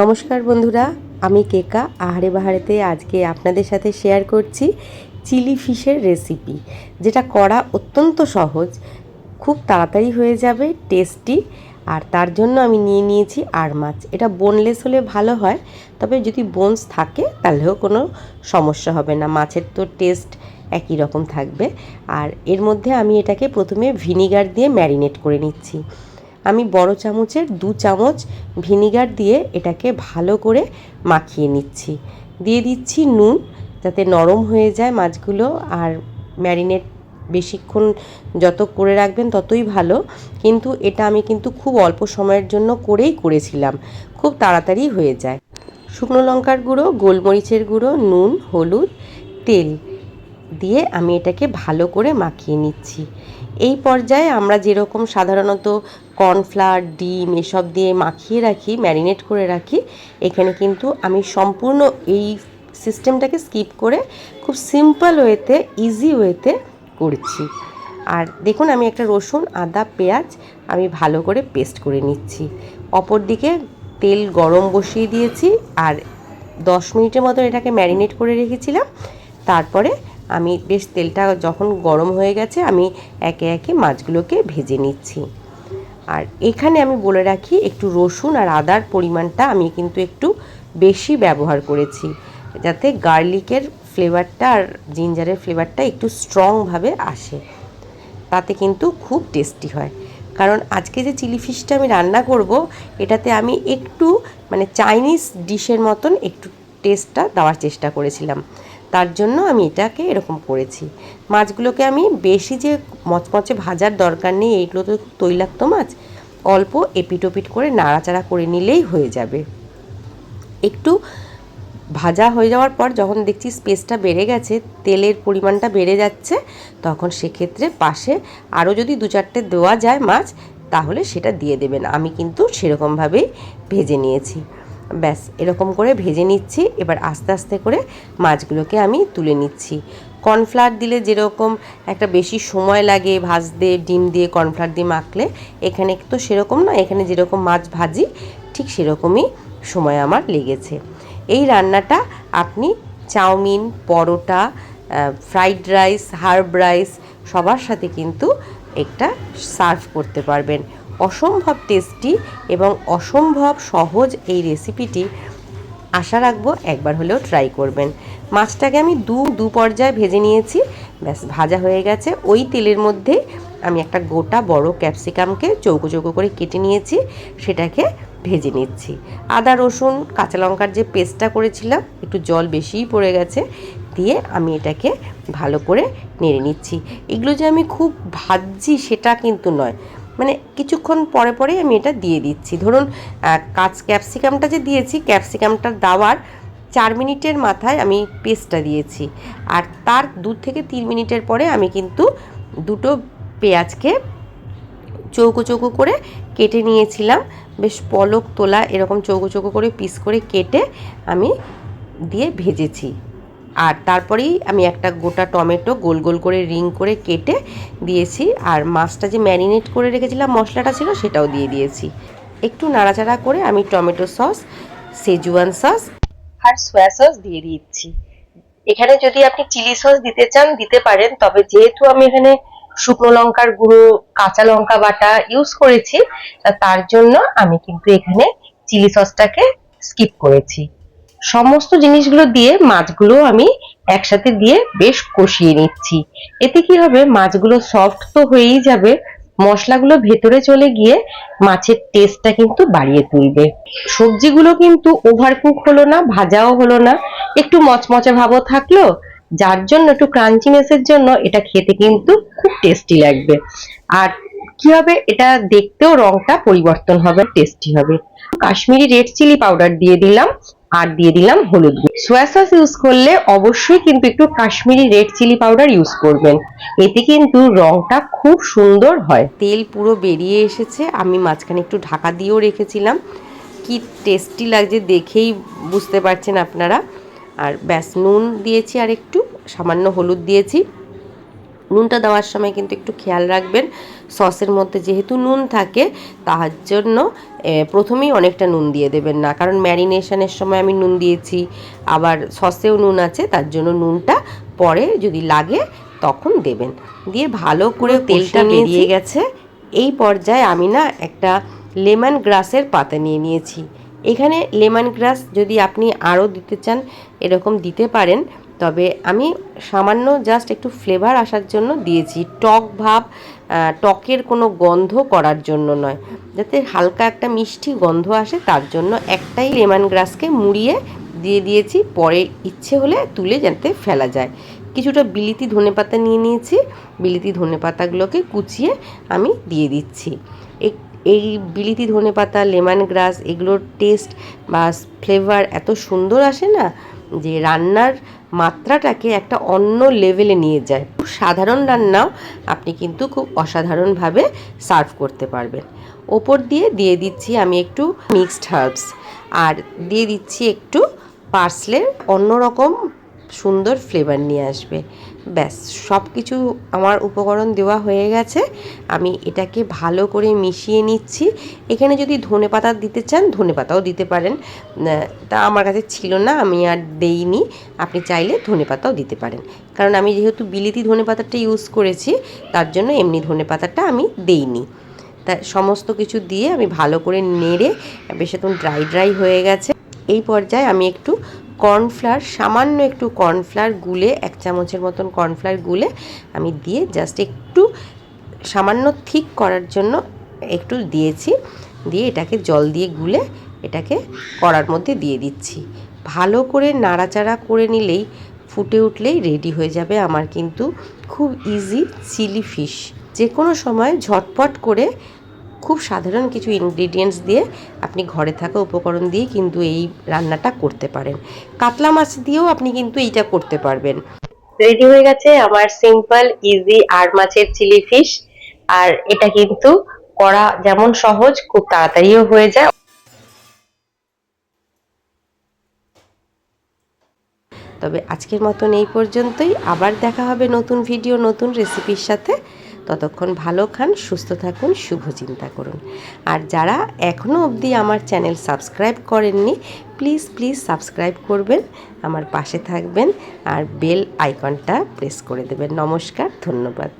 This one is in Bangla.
নমস্কার বন্ধুরা, আমি কেকা। আহারে বাহারেতে আজকে আপনাদের সাথে শেয়ার করছি চিলি ফিশের রেসিপি যেটা করা অত্যন্ত সহজ, খুব তাড়াতাড়ি হয়ে যাবে টেস্টি আর তার জন্য আমি নিয়ে নিয়েছি আর মাছ। এটা বোনলেস হলে ভালো হয়, তবে যদি বোনস থাকে, তাহলেও কোনো সমস্যা হবে না। মাছের তো টেস্ট একই রকম থাকবে। আর এর মধ্যে আমি এটাকে প্রথমে ভিনিগার দিয়ে ম্যারিনেট করে নিচ্ছি। আমি বড় চামচের দু চামচ ভিনিগার দিয়ে এটাকে ভালো করে মাখিয়ে নিচ্ছি। দিয়ে দিচ্ছি নুন যাতে নরম হয়ে যায় মাছগুলো আর ম্যারিনেট বেশিক্ষণ যত করে রাখবেন ততই ভালো। কিন্তু এটা আমি কিন্তু খুব অল্প সময়ের জন্য করেই করেছিলাম। খুব তাড়াতাড়ি হয়ে যায়। শুকনো লঙ্কার গুঁড়ো, গোলমরিচের গুঁড়ো, নুন, হলুদ, তেল দিয়ে আমি এটাকে ভালো করে মাখিয়ে নিচ্ছি। এই পর্যায়ে আমরা যেরকম সাধারণত কর্নফ্লাওয়ার, ডিম এসব দিয়ে মাখিয়ে রাখি, ম্যারিনেট করে রাখি, এখানে কিন্তু আমি সম্পূর্ণ এই সিস্টেমটাকে স্কিপ করে খুব সিম্পল ওয়েতে, ইজি ওয়েতে করছি। আর দেখুন, আমি একটা রসুন, আদা, পেঁয়াজ আমি ভালো করে পেস্ট করে নিচ্ছি। অপর দিকে তেল গরম বসিয়ে দিয়েছি আর দশ মিনিটের মতো এটাকে ম্যারিনেট করে রেখেছিলাম। তারপরে আমি বেশ তেলটা যখন গরম হয়ে গেছে, আমি একে একে মাছগুলোকে ভেজে নিচ্ছি। আর এখানে আমি বলে রাখি, একটু রসুন আর আদার পরিমাণটা আমি কিন্তু একটু বেশি ব্যবহার করেছি, যাতে গার্লিকের ফ্লেভারটা আর জিঞ্জারের ফ্লেভারটা একটু স্ট্রংভাবে আসে। তাতে কিন্তু খুব টেস্টি হয়। কারণ আজকে যে চিলি ফিশটা আমি রান্না করব, এটাতে আমি একটু মানে চাইনিজ ডিশের মতন একটু টেস্টটা দেওয়ার চেষ্টা করেছিলাম। তার জন্য আমি এটাকে এরকম করেছি। মাছগুলোকে আমি বেশি যে মচমচে ভাজার দরকার নেই, এইগুলো তো তৈলাক্ত মাছ, অল্প এপিটোপিট করে নাড়াচাড়া করে নিলেই হয়ে যাবে। একটু ভাজা হয়ে যাওয়ার পর যখন দেখছি স্পেসটা বেড়ে গেছে, তেলের পরিমাণটা বেড়ে যাচ্ছে, তখন সেক্ষেত্রে পাশে আরও যদি দু চারটে দেওয়া যায় মাছ, তাহলে সেটা দিয়ে দেবেন। আমি কিন্তু সেরকমভাবেই ভেজে নিয়েছি। ব্যাস, এরকম করে ভেজে নিচ্ছি। এবার আস্তে আস্তে করে মাছগুলোকে আমি তুলে নিচ্ছি। কর্নফ্লাওয়ার দিলে যেরকম একটা বেশি সময় লাগে ভাজতে ডিম দিয়ে কর্নফ্লাওয়ার দিয়ে মাখলে, এখানে তো সেরকম না এখানে যেরকম মাছ ভাজি, ঠিক সেরকমই সময় আমার লেগেছে। এই রান্নাটা আপনি chowmein, paratha fried rice, herb rice, সবার সাথে কিন্তু একটা সার্ভ করতে পারবেন। অসম্ভব টেস্টি এবং অসম্ভব সহজ এই রেসিপিটি আশা রাখব একবার হলেও ট্রাই করবেন। মাছটাকে আমি দু দু পর্যায়ে ভেজে নিয়েছি। ব্যাস, ভাজা হয়ে গেছে। ওই তেলের মধ্যে আমি একটা গোটা বড় ক্যাপসিকামকে চৌকো চৌকো করে কেটে নিয়েছি। সেটাকে ভেজে নিচ্ছি। আদা, রসুন, কাঁচা লঙ্কার যে পেস্টটা করেছিলাম, একটু জল বেশিই পড়ে গেছে। দিয়ে আমি এটাকে ভালো করে নেড়ে নিচ্ছি। এগুলো যে আমি খুব ভাজছি সেটা কিন্তু নয়। মানে কিছুক্ষণ পরে পরে আমি এটা দিয়ে দিচ্ছি। ধরুন কাঁচ ক্যাপসিকামটা যে দিয়েছি ক্যাপসিকামটা দেওয়ার চার মিনিটের মাথায় আমি পেস্টটা দিয়েছি। আর তার দু থেকে তিন মিনিটের পরে আমি কিন্তু দুটো পেঁয়াজকে চৌকো চৌকো করে কেটে নিয়েছিলাম। বেশ পলক তোলা এরকম চৌকো চৌকো করে পিস করে কেটে আমি দিয়ে ভেজেছি। আর তারপরেই আমি একটা গোটা টমেটো গোল গোল করে রিং করে কেটে দিয়েছি। আর মাছটা যে ম্যারিনেট করে রেখেছিলাম মশলাটা ছিল সেটাও দিয়ে দিয়েছি। একটু নাড়াচাড়া করে আমি টমেটো সস সেজুয়ান সস আর সোয়া সস দিয়ে দিচ্ছি। এখানে যদি আপনি চিলি সস দিতে চান, দিতে পারেন। তবে যেহেতু আমি এখানে শুকনো লঙ্কার গুঁড়ো, কাঁচা লঙ্কা বাটা ইউজ করেছি তার জন্য আমি কিন্তু এখানে চিলি সসটাকে স্কিপ করেছি। সমস্ত জিনিসগুলো দিয়ে মাছগুলো আমি একসাথে দিয়ে বেশ কষিয়ে নিচ্ছি। এতে কি হবে? মাছগুলো সফট তো হয়েই যাবে। মশলাগুলো ভেতরে চলে গিয়ে মাছের টেস্টটা কিন্তু বাড়িয়ে তুলবে। সবজিগুলো কিন্তু ওভার কুক হলো না, ভাজাও হলো না। একটু মচমচে ভাবও থাকল, যার জন্য, একটু ক্রাঞ্চিনেসের জন্য এটা খেতে কিন্তু খুব টেস্টি লাগবে। আর কি হবে? এটা দেখতেও রংটা পরিবর্তন হবে টেস্টি হবে। কাশ্মীরি রেড চিলি পাউডার দিয়ে দিলাম। আর দিয়ে দিলাম হলুদ সোয়া সস ইউজ করলে অবশ্যই কিন্তু একটু Kashmiri red chilli powder use করবেন। এতে কিন্তু রংটা খুব সুন্দর হয়। তেল পুরো বেরিয়ে এসেছে। আমি মাঝখানে একটু ঢাকা দিয়েও রেখেছিলাম। কি টেস্টি লাগছে দেখেই বুঝতে পারছেন আপনারা। আর ব্যাস, নুন দিয়েছি আর একটু, সামান্য হলুদ দিয়েছি। নুনটা দেওয়ার সময় কিন্তু একটু খেয়াল রাখবেন। সসের মধ্যে যেহেতু নুন থাকে তার জন্য প্রথমেই অনেকটা নুন দিয়ে দেবেন না। কারণ ম্যারিনেশনের সময় আমি নুন দিয়েছি আবার সসেও নুন আছে তার জন্য নুনটা পরে যদি লাগে তখন দেবেন। দিয়ে ভালো করে তেলটা বেরিয়ে গেছে। এই পর্যায়ে আমি না একটা লেমন গ্রাসের পাতা নিয়ে নিয়েছি। এখানে লেমন গ্রাস যদি আপনি আরও দিতে চান এরকম দিতে পারেন। তবে আমি সামান্য জাস্ট একটু ফ্লেভার আসার জন্য দিয়েছি। টক ভাব টকের কোনো গন্ধ করার জন্য নয়। যাতে হালকা একটা মিষ্টি গন্ধ আসে, তার জন্য একটাই লেমন গ্রাসকে মুড়িয়ে দিয়ে দিয়েছি। পরে ইচ্ছে হলে তুলে যাতে ফেলা যায়। কিছুটা বিলিতি ধনেপাতা নিয়ে নিয়েছি। বিলিতি ধনেপাতাগুলোকে কুচিয়ে আমি দিয়ে দিচ্ছি। এই বিলিতি ধনেপাতা লেমন গ্রাস এগুলোর টেস্ট বা ফ্লেভার এত সুন্দর আসে না যে রান্নার মাত্রাটাকে একটা অন্য লেভেলে নিয়ে যায়। সাধারণ রান্নাও আপনি কিন্তু খুব অসাধারণভাবে সার্ভ করতে পারবেন। ওপর দিয়ে দিয়ে দিচ্ছি আমি একটু মিক্সড হার্বস আর দিয়ে দিচ্ছি একটু পার্সলের অন্যরকম সুন্দর ফ্লেভার নিয়ে আসবে। ব্যাস সব কিছু আমার উপকরণ দেওয়া হয়ে গেছে। আমি এটাকে ভালো করে মিশিয়ে নিচ্ছি। এখানে যদি ধনে পাতা দিতে চান, ধনে পাতাও দিতে পারেন। তা আমার কাছে ছিল না, আমি আর দেইনি। আপনি চাইলে ধনে পাতাও দিতে পারেন। কারণ আমি যেহেতু বিলিতি ধনে পাতাটা ইউজ করেছি, তার জন্য এমনি ধনে পাতাটা আমি দেইনি। তা সমস্ত কিছু দিয়ে আমি ভালো করে নেড়ে, বেশ একদম ড্রাই ড্রাই হয়ে গেছে। এই পর্যায়ে আমি একটু কর্নফ্লাওয়ার, সামান্য একটু কর্নফ্লাওয়ার গুলে, এক চামচের মতন কর্নফ্লাওয়ার গুলে আমি দিয়ে জাস্ট একটু সামান্য থিক করার জন্য একটু দিয়েছি। দিয়ে এটাকে জল দিয়ে গুলে এটাকে কড়ার মধ্যে দিয়ে দিচ্ছি। ভালো করে নাড়াচাড়া করে নিলেই ফুটে উঠলেই রেডি হয়ে যাবে আমার কিন্তু খুব ইজি চিলি ফিশ যে কোনো সময় ঝটপট করে খুব সাধারণ কিছু ইনগ্রিডিয়েন্টস দিয়ে আপনি ঘরে থাকা উপকরণ দিয়ে কিন্তু এই রান্নাটা করতে পারেন। কাতলা মাছ দিয়েও আপনি কিন্তু এইটা করতে পারবেন। রেডি হয়ে গেছে আমার সিম্পল ইজি আর মাছের চিলি ফিশ আর এটা কিন্তু করা যেমন সহজ খুব তাড়াতাড়িও হয়ে যায়। তবে আজকের মতন এই পর্যন্তই। আবার দেখা হবে নতুন ভিডিও নতুন রেসিপির সাথে। ততক্ষণ ভালো খান, সুস্থ থাকুন, শুভ চিন্তা করুন। আর যারা এখনও অবধি আমার চ্যানেল সাবস্ক্রাইব করেননি, প্লিজ প্লিজ সাবস্ক্রাইব করবেন, আমার পাশে থাকবেন আর বেল আইকনটা প্রেস করে দেবেন। নমস্কার, ধন্যবাদ।